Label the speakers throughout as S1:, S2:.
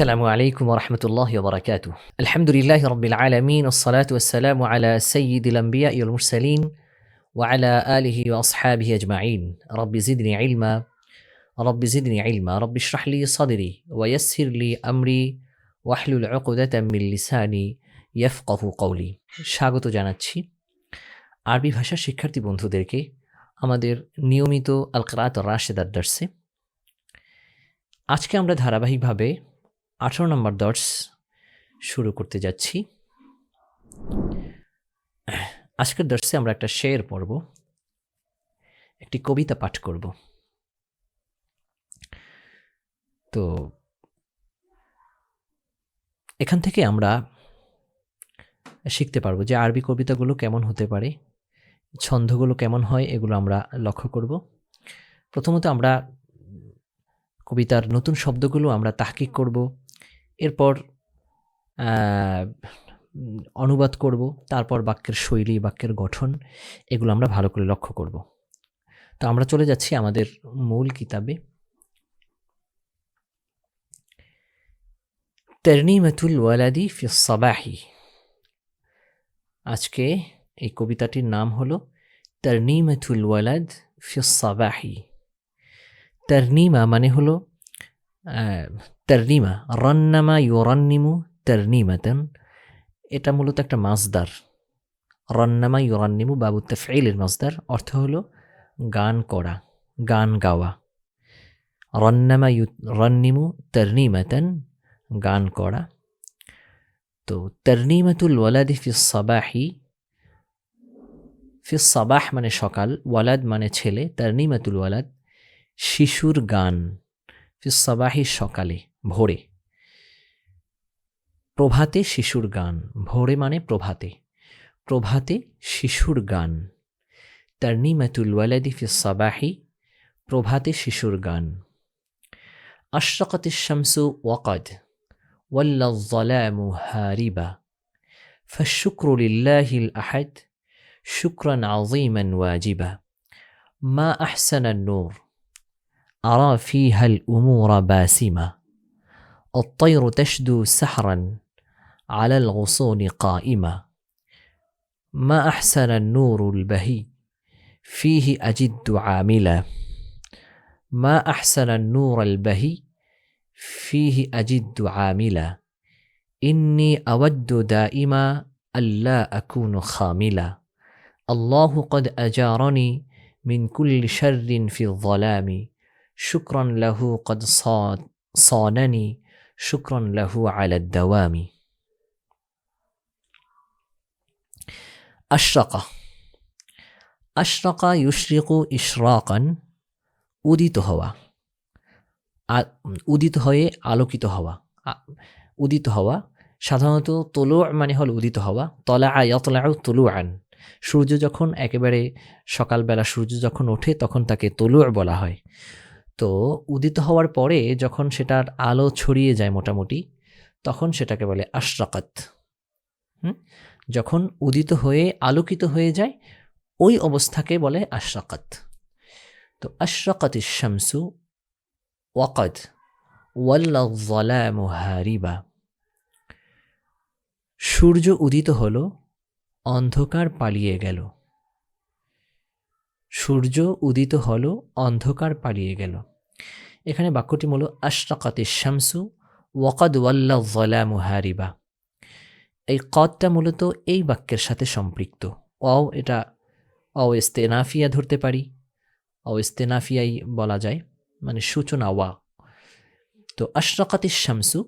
S1: السلام عليكم ورحمة الله وبركاته الحمد لله رب العالمين والصلاة والسلام على سيد الأنبياء والمرسلين وعلى آله وأصحابه أجمعين رب زدني علما رب زدني علما رب اشرح لي صدري ويسر لي أمري واحلل عقدة من লিসানি ইয়াফকাহু কওলি স্বাগত জানাচ্ছি আরবি ভাষার শিক্ষার্থী বন্ধুদেরকে আমাদের নিয়মিত আল কেরাত রাশেদার দার্সে আজকে আমরা ধারাবাহিকভাবে আঠারো নম্বর দর্শ শুরু করতে যাচ্ছি। আজকের দর্শে আমরা একটা শের পড়ব। একটি কবিতা পাঠ করব। তো এখান থেকে আমরা শিখতে পারব যে আরবি কবিতাগুলো কেমন হতে পারে, ছন্দগুলো কেমন হয়, এগুলো আমরা লক্ষ্য করব। প্রথমত আমরা কবিতার নতুন শব্দগুলো আমরা তাহকিক করব এরপর অনুবাদ করব, তারপর বাক্যের শৈলী, বাক্যের গঠন, এগুলো আমরা ভালো করে লক্ষ্য করব। তো আমরা চলে যাচ্ছি আমাদের মূল কিতাবে। তেরনিমাতুল ওয়ালাদি ফি সাবাহি। আজকে এই কবিতাটির নাম হলো তরনিমাতুল ওয়ালাদ ফি সাবাহি। মানে হলো তরনিমা রন্নামা ইউরান্নিমু তরনিমাতান এটা মূলত একটা মাসদার রন্নামা ইউরান্নিমু বাবু তফাইলের মাসদার অর্থ হলো গান করা, গান গাওয়া। রন্নামা ইউ রন্নিমু তরনিমাতান গান করা। তো তরনিমাতুল ওয়ালাদি ফি সাবাহি ফি সাবাহ মানে সকাল ওয়ালাদ মানে ছেলে তরনিমাতুল ওয়ালাদ শিশুর গান। ফিসাবাহি সকালে। ভোরে প্রভাতে শিশুর গান ভোরে মানে প্রভাতে প্রভাতে শিশুর গান তার্নিমাতুল ওয়ালাদি ফিসাবাহি প্রভাতে শিশুর গান أشرقت الشمس وقد ولى الظلام هاربا فالشكر لله الأحد شكرا عظيما واجبا ما أحسن النور أرى فيها الأمور باسمة الطير تشدو سحرا على الغصون قائمة. ما أحسن النور البهي؟ فيه أجد عاملا ما أحسن النور البهي؟ فيه أجد عاملا إني أود دائما ألا أكون خاملا الله قد أجارني من كل شر في الظلام. شكرا له قد صانني শুক্রন লাহু আলাদ্দাওয়ামি আশরাকা। আশরাকা ইউশরিকু ইশরাকান উদিত হওয়া। উদিত হয়ে আলোকিত হওয়া। উদিত হওয়া সাধারণত তলু মানে হল উদিত হওয়া। তলা আয়তলা তলু আন সূর্য যখন একেবারে সকালবেলা সূর্য যখন ওঠে তখন তাকে তলুর বলা হয়। তো উদিত হওয়ার পরে যখন সেটার আলো ছড়িয়ে যায় মোটামুটি, তখন সেটাকে বলে আশরাকাত। হুম? যখন উদিত হয়ে, আলোকিত হয়ে যায়, ওই অবস্থাকে বলে আশরাকাত। তো আশরাকাত শামসু ওয়াকাদ ওয়াল্লামু হারিবা। সূর্য উদিত হল, অন্ধকার পালিয়ে গেল। সূর্য উদিত হল, অন্ধকার পালিয়ে গেল। এখানে বাক্যটি মূল আশরাকাতে শামসু ওয়াকাদ ওয়াল্লা ভলা মুহারিবা এই কদটা মূলত এই বাক্যের সাথে সম্পৃক্ত। অও এটা অ ইস্তেনাফিয়া ধরতে পারি। অ ইস্তেনাফিয়াই বলা যায় মানে সূচনা ওয়া। তো আশরাকাতে শামসু,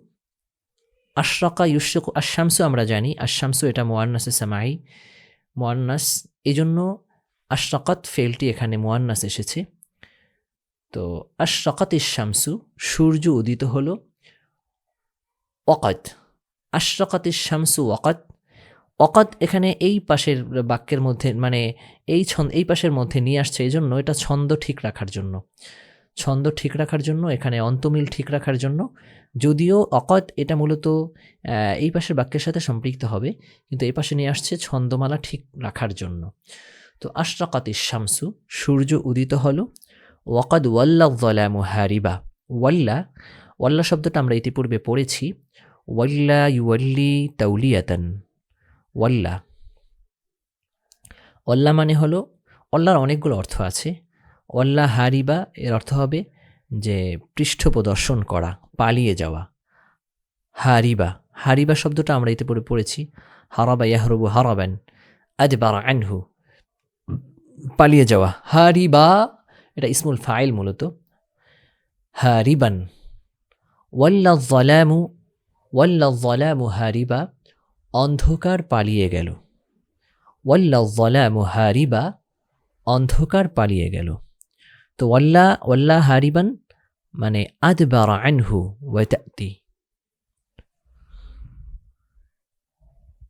S1: আশরাকা ইউশক আশামসু আমরা জানি। আশামসু এটা মোয়ান্নাসে সামাই। মোয়ান্নাস এই জন্য আশরাকাত ফেলটি এখানে মোয়ান্নাস এসেছে। তো আশরাকাত শামসু, সূর্য উদিত হল অকাত আশরাকাত শামসু ওয়াকাত অকাত এখানে এই পাশের বাক্যের মধ্যে মানে এই ছন্দ, এই পাশের মধ্যে নিয়ে আসছে এই জন্য এটা ছন্দ ঠিক রাখার জন্য। ছন্দ ঠিক রাখার জন্য, এখানে অন্তমিল ঠিক রাখার জন্য। যদিও অকত এটা মূলত এই পাশের বাক্যের সাথে সম্পৃক্ত হবে, কিন্তু এই পাশে নিয়ে আসছে ছন্দমালা ঠিক রাখার জন্য। তো আশরাকাত শামসু, সূর্য উদিত হল ওয়াকাদ ওয়াল্লা জলামু হারিবা। ওয়াল্লা ওয়াল্লা শব্দটা আমরা ইতিপূর্বে পড়েছি। ওয়াল্লা ইউয়াল্লি তাউলিয়াতান ওয়াল্লা। ওয়াল্লা মানে হলো অল্লাহর অনেকগুলো অর্থ আছে। ওয়াল্লা হারিবা, এর অর্থ হবে যে পৃষ্ঠ প্রদর্শন করা, পালিয়ে যাওয়া। হারিবা হারিবা শব্দটা আমরা ইতিপূর্বে পড়েছি। হারাবা ইয়াহরবু হারাবেন, আদবার আনহু, পালিয়ে যাওয়া। হারিবা এটা ইসমুল ফাইল মূলত। হারিবান। ওয়াল্লা জলামু ওয়াল্লা জলামু হারিবা, অন্ধকার পালিয়ে গেল। ওয়াল্লা জলামু হারিবা, অন্ধকার পালিয়ে গেল। তো ওয়াল্লা ওয়াল্লা হারিবান মানে আদবার আনহু ওয়াতাতি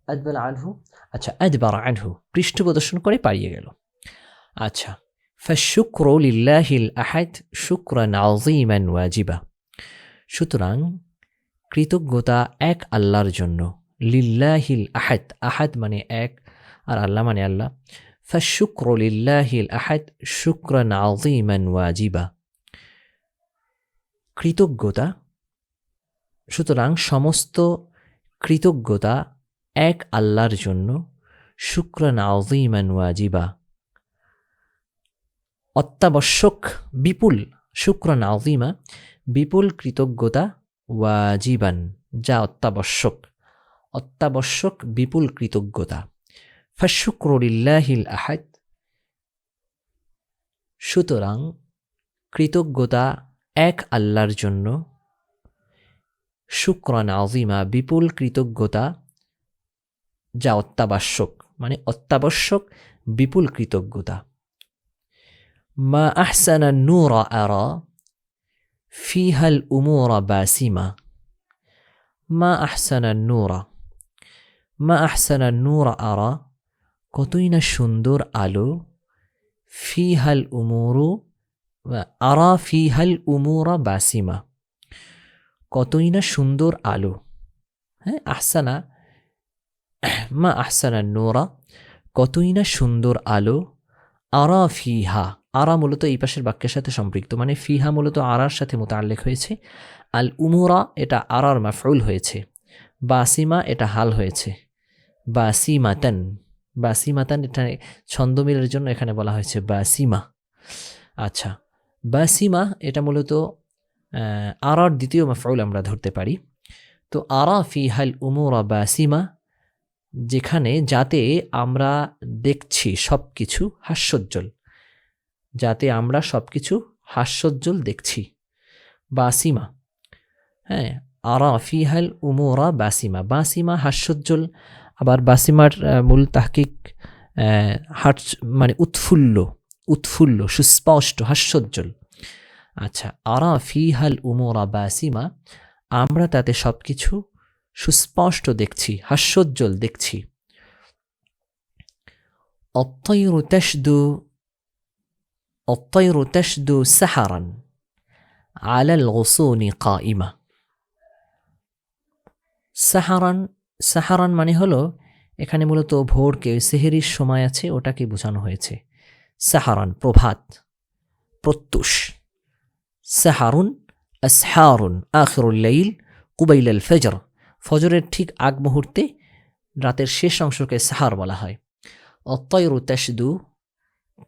S1: আদবার আনহু আচ্ছা আদবার আনহু, পৃষ্ঠ প্রদর্শন করে পালিয়ে গেল। আচ্ছা ফাশুক্র লিল্লাহিল আহাদ শুক্রান আজিমান ওয়াজিবা সুতরাং কৃতজ্ঞতা এক আল্লাহর জন্য। লিল্লাহিল আহাদ আহাদ মানে এক আর আল্লাহ মানে আল্লাহ। ফাশুক্র লিল্লাহিল আহাদ শুক্রান আজিমান ওয়াজিবা কৃতজ্ঞতা। সুতরাং সমস্ত কৃতজ্ঞতা এক আল্লাহর জন্য। শুক্রান আজিমান ওয়াজিবা অত্যাবশ্যক, বিপুল, শুক্রান আউজিমা বিপুল কৃতজ্ঞতা ওয়াজিবান, যা অত্যাবশ্যক। অত্যাবশ্যক, বিপুল কৃতজ্ঞতা। ফাশুক্রিল্লাহিল আহাদ। সুতরাং কৃতজ্ঞতা এক আল্লাহর জন্য। শুক্রান আজিমা বিপুল কৃতজ্ঞতা, যা অত্যাবশ্যক। মানে অত্যাবশ্যক, বিপুল কৃতজ্ঞতা। মা আহসানা নূরা আরা ফিহাল উমুরা বাসিমা মা আহসানা নূরা মা আহসানা নূরা আরা কতই না সুন্দর আলো ফিহাল উমুরু আরা ফিহাল উমুরা বাসিমা কতই না সুন্দর আলো হ্যাঁ আহসানা মা আহসানা নোরা কতই না সুন্দর আলো আরা ফিহা আরা মূলত এই পাশের বাক্যের সাথে সম্পৃক্ত মানে ফিহা মূলত আরার সাথে মোতাল্লেক হয়েছে। আল উমুরা এটা আরার মাফউল হয়েছে। বাসিমা এটা হাল হয়েছে। বাসিমাতান বাসিমাতান এটা ছন্দ মিলের জন্য এখানে বলা হয়েছে বাসিমা। আচ্ছা বাসিমা এটা মূলত আরার দ্বিতীয় মাফউল আমরা ধরতে পারি। তো আরা ফিহাল উমুরা বাসিমা, যেখানে যাতে আমরা দেখছি সব কিছু হাস্যোজ্জ্বল। যাতে আমরা সব কিছু হাস্যোজ্জ্বল দেখছি। বাসিমা। হ্যাঁ আরা ফিহাল উমোরা বাসিমা। বাসিমা হাস্যোজ্জ্বল, আবার বাসিমার মূল তাহকিক হাট মানে উৎফুল্ল উৎফুল্ল, সুস্পষ্ট, হাস্যোজ্জ্বল। আচ্ছা আরা ফিহাল উমোরা বাসিমা, আমরা তাতে সব কিছু সুস্পষ্ট দেখছি, হাস্যোজ্জ্বল দেখছি। অত্যয়ুতেশদু الطير تشدو سحرا على الغصون قائمة সাহারান সাহারান মানে হলো এখানে মূলত ভোরকে সেহেরির সময় আছে ওটাকে বোঝানো হয়েছে সাহারান প্রভাত প্রত্যুষ সাহারুন আসহারুন আখরুল্লাইল কুবাইল আল ফজর ফজরের ঠিক আগ মুহূর্তে রাতের শেষ অংশকে সাহার বলা হয় অতয়রু তাসদু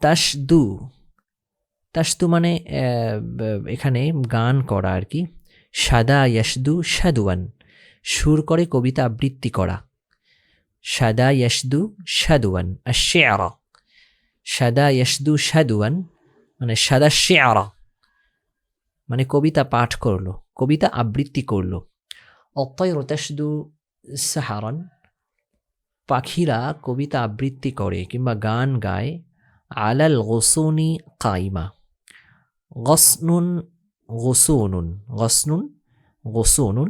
S1: তাসদু তাসদু মানে এখানে গান করা আর কি। সাদা ইয়াসদু সাদুয়ান, সুর করে কবিতা আবৃত্তি করা। সাদা ইয়াসদু সাদুয়ান আর শেয়ারা সাদা ইয়াসদু সাদুয়ান মানে সাদা শেয়ারা মানে কবিতা পাঠ করল, কবিতা আবৃত্তি করল। অতয়র তেসদু সাহারন, পাখিরা কবিতা আবৃত্তি করে কিংবা গান গায়। আলাল গোসুনি কাইমা। গসনুন, গোসুনুন গসনুন, গোসুনুন,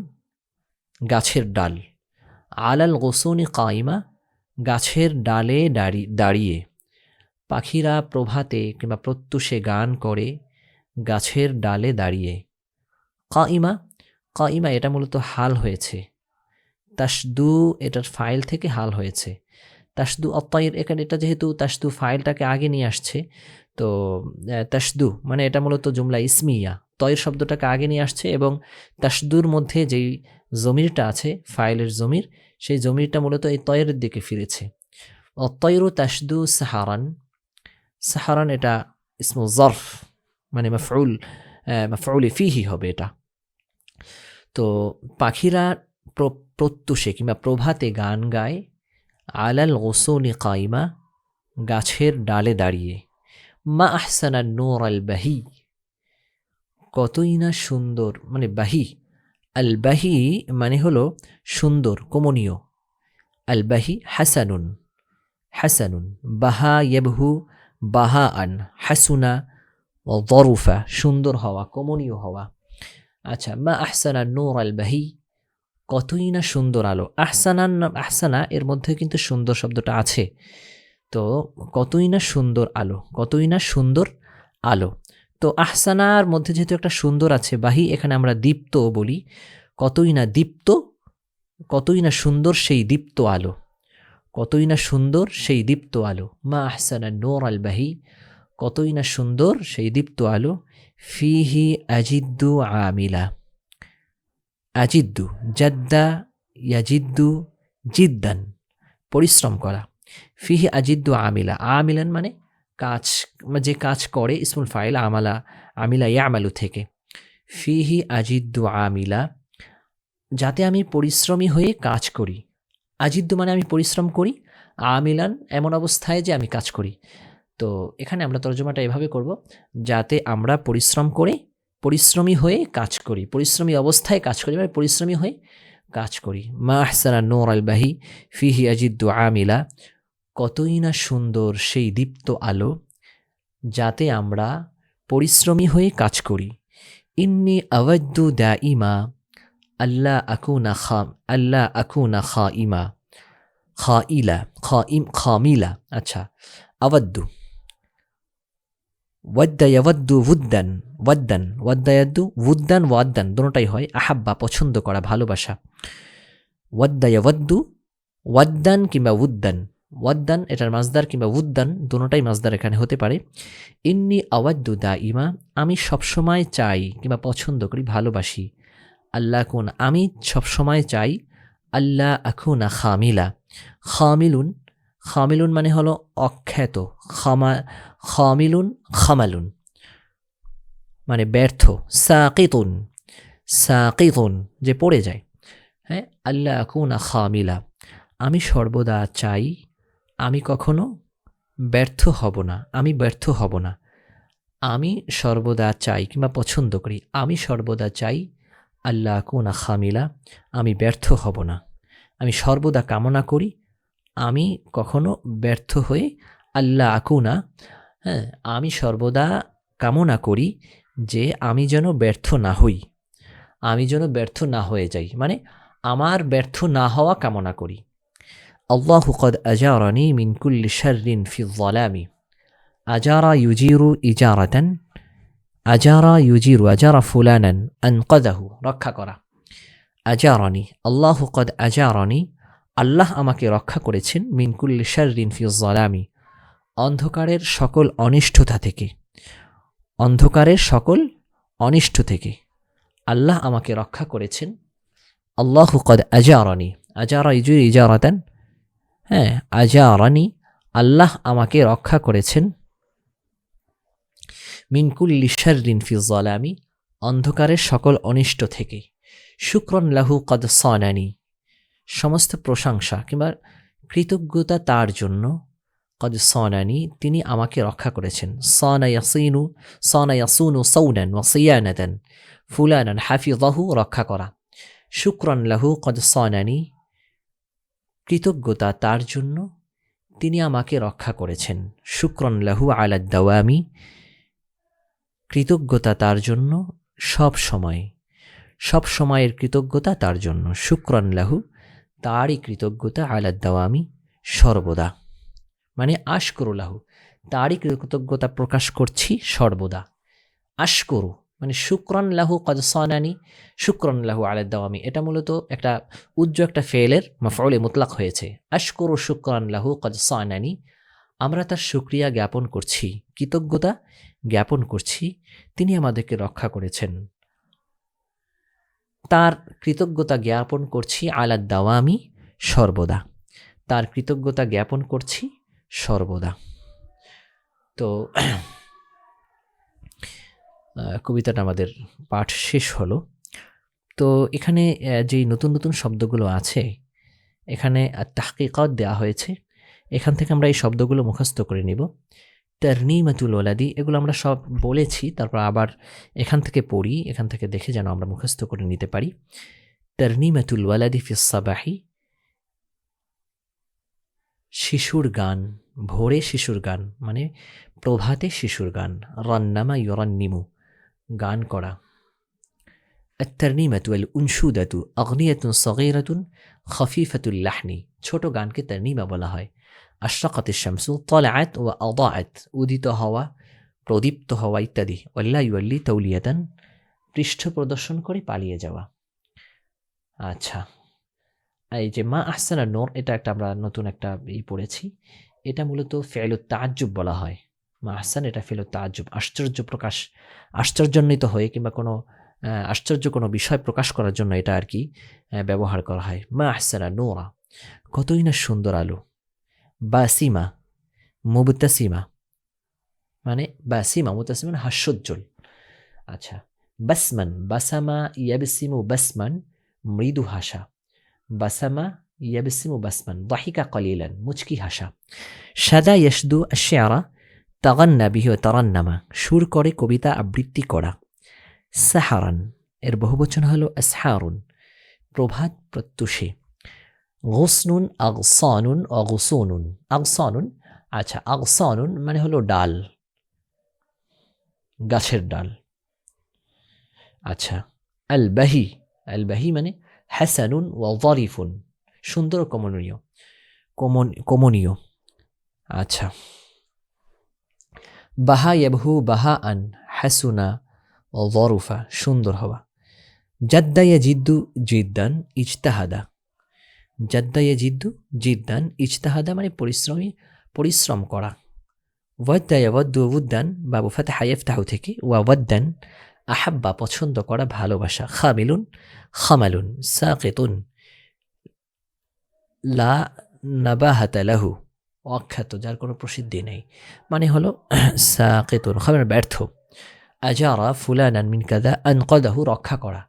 S1: গাছের ডাল। আলাল গোসুনি কাইমা, গাছের ডালে দাঁড়ি, দাঁড়িয়ে। পাখিরা প্রভাতে কিংবা প্রত্যুষে গান করে, গাছের ডালে দাঁড়িয়ে। কাইমা কাইমা এটা মূলত হাল হয়েছে। তাসদু এটার ফাইল থেকে হাল হয়েছে। তাসদু অত্তাইর এখানে এটা যেহেতু তাসদু ফাইলটাকে আগে নিয়ে আসছে তো তাসদু মানে এটা মূলত জুমলা ইসমিয়া। তয়ের শব্দটাকে আগে নিয়ে আসছে এবং তাসদুর মধ্যে যেই জমিরটা আছে ফাইলের জমির সেই জমিরটা মূলত এই তয়ের দিকে ফিরেছে। অতয়রু তাসদু সাহারান সাহারান এটা ইসমু জরফ মানে মাফউল আহ, মাফউলি ফিহি হবে এটা। তো পাখিরা প্র- প্রত্যুষে কিংবা প্রভাতে গান গায় আলাল গোসলি কাইমা গাছের ডালে দাঁড়িয়ে। মা আহসানা নূর আল বাহি। কতই না সুন্দর মানে বাহি। আল বাহি মানে হলো সুন্দর, কমনীয়। আল বাহি হাসানুন হাসানুন। বাহা ইয়েবহু বাহা আন হাসুনা দরুফা সুন্দর হওয়া, কমনীয় হওয়া। আচ্ছা মা আহসানা নূর আল বাহি, কতই না সুন্দর আলো। আহসানান আহসানা এর মধ্যে কিন্তু সুন্দর শব্দটা আছে। তো কতই না সুন্দর আলো, কতই না সুন্দর আলো। তো আহসানার মধ্যে যেহেতু একটা সুন্দর আছে, বাহি, এখানে আমরা দীপ্ত বলি, কতই না দীপ্ত, কতই না সুন্দর সেই দীপ্ত আলো, কতই না সুন্দর সেই দীপ্ত আলো। মা আহসানা নোর আল বাহি, কতই না সুন্দর সেই দীপ্ত আলো, ফিহি আজিদ্দু আমিলা। আজিদ্দু, জাদ্দা, ইয়াজিদ্দু, জিদ্দান, পরিশ্রম করা। ফিহি আজিদ্দু আমিলা। আমিলান মানে কাজ যে কাজ করে, ইসমুল ফাইল আমালা, আমিলা ইয়া ইয়ামালু থেকে। ফিহি আজিদ্দু আমিলা, যাতে আমি পরিশ্রমী হয়ে কাজ করি। আজিদ্দু মানে আমি পরিশ্রম করি, আমিলান এমন অবস্থায় যে আমি কাজ করি। তো এখানে আমরা তর্জমাটা এভাবে করব, যাতে আমরা পরিশ্রম করে, পরিশ্রমী হয়ে কাজ করি। পরিশ্রমী অবস্থায় কাজ করি মানে পরিশ্রমী হয়ে কাজ করি। মা আহসানা নোর আল বাহি, ফিহি আজিদ্দু আমিলা কতই না সুন্দর সেই দীপ্ত আলো যাতে আমরা পরিশ্রমী হয়ে কাজ করি। ইন্নি আওয়াদ্দু দা ইমা আল্লাহ আকুনা খা আল্লাহ আকুনা খা ইমা খা ইলা খা ইম খামিলা আচ্ছা আওয়াদ্দু। ওয়াদ্দা ইয়াওয়াদ্দু উদ্দান, ওয়াদ্দান, ওয়াদ্দা ইয়াদ্দু উদ্দান, ওয়াদ্দান, দুটোটাই হয় আহাব্বা, পছন্দ করা, ভালোবাসা। ওয়াদ্দা ইয়াওয়াদ্দু, ওয়াদ্দান কিংবা উদ্দান। ওয়াদ্দান, এটার মাজদার কিংবা উদ্দান দুটোটাই মাজদার এখানে হতে পারে। ইন্নি আওয়াদ্দু দা ইমা আমি সবসময় চাই কিংবা পছন্দ করি, ভালোবাসি। আল্লাহ কোন, আমি সবসময় চাই আল্লাহ আখুনা খামিলা। খামিলুন খামিলুন মানে হলো অখ্যাত, খামা, খামিলুন, খামালুন। মানে ব্যর্থ, সাকিতুন সাকিতুন, যে পড়ে যায়। হ্যাঁ আল্লাহ আকুনা খামিলা। আমি সর্বদা চাই আমি কখনো ব্যর্থ হব না, আমি ব্যর্থ হব না। আমি সর্বদা চাই কিংবা পছন্দ করি, আমি সর্বদা চাই আল্লাহ আকুনা খামিলা, আমি ব্যর্থ হব না। আমি সর্বদা কামনা করি, আমি কখনো ব্যর্থ হয়ে আল্লাহ আকুনা হ্যাঁ আমি সর্বদা কামনা করি যে আমি যেন ব্যর্থ না হই। আমি যেন ব্যর্থ না হয়ে যাই। মানে আমার ব্যর্থ না হওয়া কামনা করি। আল্লাহু কদ আজারানি মিন কুল্লি শাররিন ফি আজারা ইউজিরু ইজারাতান আজারা ইউজিরু আজারা ফুলানান আনকাদাহু রক্ষা করা। আজারানি আল্লাহু কদ আজারানি আল্লাহ আমাকে রক্ষা করেছেন মিনকুল্লি শাররিন ফি যালামি অন্ধকারের সকল অনিষ্ঠতা থেকে, অন্ধকারের সকল অনিষ্ট থেকে, আল্লাহ আমাকে রক্ষা করেছেন আল্লাহ কদ আজারানি আজারা ইজুর ইজারাতান হ্যাঁ আজারানি, আল্লাহ আমাকে রক্ষা করেছেন। মিনকুল্লি শাররিন ফি আমি অন্ধকারের সকল অনিষ্ট থেকে। শুক্রন লাহু কদ সানানি, সমস্ত প্রশংসা কিংবা কৃতজ্ঞতা তার জন্য কদ সনানি, তিনি আমাকে রক্ষা করেছেন। সনা ইয়াসিনু, সনা ইয়াসুনু সৌনান ওয়াসিয়ানাদান ফুলানান হাফিজাহু রক্ষা করা। শুক্রন লাহু কদ সনানি কৃতজ্ঞতা তার জন্য তিনি আমাকে রক্ষা করেছেন। শুক্রন লাহু আলা দাওয়ামি। কৃতজ্ঞতা তার জন্য সব সময়, সব সময়ের কৃতজ্ঞতা তার জন্য। শুক্রন লাহু তারই কৃতজ্ঞতা আলা দাওয়ামি সর্বদা। মানে আশকরুলাহু তারই কৃতজ্ঞতা প্রকাশ করছি সর্বদা। আশকরু। মানে শুক্রন লাহু কদ সনানি, শুক্রন লাহু আলাদ দাওয়ামি। এটা মূলত একটা উজ্জ্ব একটা ফেলের মাফলে মুতলাক হয়েছে। আশকরু শুক্রান লাহু কদ সনানি, আমরা তার সুক্রিয়া জ্ঞাপন করছি, কৃতজ্ঞতা জ্ঞাপন করছি, তিনি আমাদেরকে রক্ষা করেছেন। তার কৃতজ্ঞতা জ্ঞাপন করছি আলাদ দাওয়ামি, সর্বদা। তার কৃতজ্ঞতা জ্ঞাপন করছি, সর্বদা। তো কবিতাটা আমাদের পাঠ শেষ হলো। তো এখানে যেই নতুন নতুন শব্দগুলো আছে, এখানে তাহকিকত দেওয়া হয়েছে। এখান থেকে আমরা এই শব্দগুলো মুখস্থ করে নিব। টার্নিমাতুল ওলাদি এগুলো আমরা সব বলেছি, তারপর আবার এখান থেকে পড়ি, এখান থেকে দেখে যেন আমরা মুখস্থ করে নিতে পারি। টার্নিমাতুল ওয়ালাদি ফিসাবাহি শিশুর গান, ভোরে শিশুর গান মানে প্রভাতে শিশুর গান, রান্নামা ইয়রান্নিমু গান করা الترنيمة والأنشودة أغنية صغيرة خفيفة اللحن ছোট গানকে তরনিমা বলা হয় আশরাকাত শামসু তলাআত ও আদাআত উদিত হওয়া প্রদীপ্ত হওয়া ইত্যাদি ওয়াল্লা ইউল্লি তৌলিয়াতান পৃষ্ঠ প্রদর্শন করে পালিয়ে যাওয়া আচ্ছা এই যে মা আহসানা নোর এটা একটা আমরা নতুন একটা ই পড়েছি এটা মূলত ফেলু তাজ্জুব বলা হয় মা আহসান এটা ফেলু তাজ্জুব। আশ্চর্য প্রকাশ, আশ্চর্যান্বিত হয়ে কিংবা কোনো আশ্চর্য কোনো বিষয় প্রকাশ করার জন্য এটা আর কি ব্যবহার করা হয়। মা আহসানা নোরা, কতই না সুন্দর আলো। বাসিমা, মুবতাসিমা মানে বাসিমা মুতাসিমা মানে হাস্যোজ্জ্বল। আচ্ছা বাসমান, বাসামা ইয়াবসিমু বাসমান, মৃদু হাসা। বাসামা ইয়াবসিমু বাসমান, দাহিকা কলিলান, মুচকি হাসা। সাদা ইয়াসদু শেয়ারা তাগান্না বিহ তারান্নামা, সুর করে কবিতা আবৃত্তি করা। সাহারান, এর বহুবচন হল আসহারুন, প্রভাত প্রত্যুষে। গোসনুন, আগসানুন, অগসনুন। আগসানুন? আচ্ছা আগসানুন মানে হলো ডাল, গাছের ডাল। আচ্ছা আল বাহি আল বাহি মানে হাসানুন ও জরিফুন সুন্দর কমনীয়। কমন, কমনীয়। আচ্ছা। বাহা ইয়াবহু বাহা আন হাসুনা ও জরুফা সুন্দর হওয়া। জাদ্দাইয়া জিদ্দু জিদ্দান ইজতাহাদা। জাদ্দাইয়া জিদ্দু জিদ্দান ইজতাহাদা মানে পরিশ্রমী, পরিশ্রম করা। ওয়াদ্দা ইয়াওয়াদ্দু উদ্দান বাবু ফাতাহা ইফতাহু থেকে, ওয়া ওয়াদ্দান, আহাব্বা, পছন্দ করা, ভালোবাসা। খামিলুন, খামালুন, সাকিতুন, লা নাবাহাতা লাহু। অখ্যাত, যার কোনো প্রসিদ্ধি নেই। মানে হলো সাকিতুন খামের ব্যর্থ। আজারা ফুলানান মিন কাদা আনকদাহু রক্ষা করা।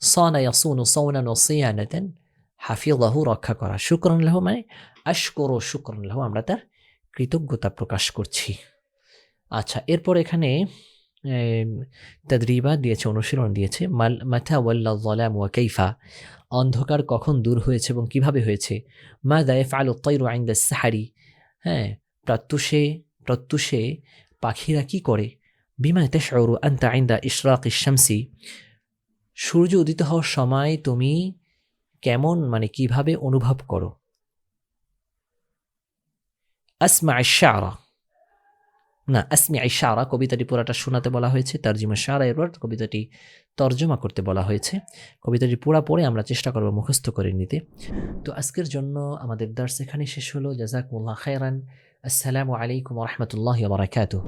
S1: সনা ইয়াসুনু সৌনান ও সিয়ানাতেন, হাফিজাহু রক্ষা করা। শুক্রন লাহু মানে আশকর ও শুক্রন লাহু, আমরা তার কৃতজ্ঞতা প্রকাশ করছি। আচ্ছা এরপর এখানে তদ্রিবা দিয়েছে, অনুশীলন দিয়েছে, মাল, মাথা ওয়াল্লা জলাম ওয়া কৈফা অন্ধকার কখন দূর হয়েছে এবং কীভাবে হয়েছে? মা দায়েফ আল তৈরু আইন্দা সাহারি? হ্যাঁ প্রত্যুষে প্রত্যুষে পাখিরা কি করে? বিমা তেশরু আন্তা আইন্দা ইশরাক ইশামসি সূর্য উদিত হওয়ার সময় তুমি কেমন মানে কীভাবে অনুভব করো? আসমা শারা না, আসমি আইশারা কবিতাটি পুরাটা শোনাতে বলা হয়েছে, তর্জিমা সারা এরপর কবিতাটি তর্জমা করতে বলা হয়েছে। কবিতাটি পুরা পড়ে আমরা চেষ্টা করব মুখস্থ করে নিতে। তো আজকের জন্য আমাদের দার্স এখানে শেষ হলো। জাজাকুল্লাহ খায়রান। আসসালামু আলাইকুম রহমতুল্লাহ বারাকাতুহ।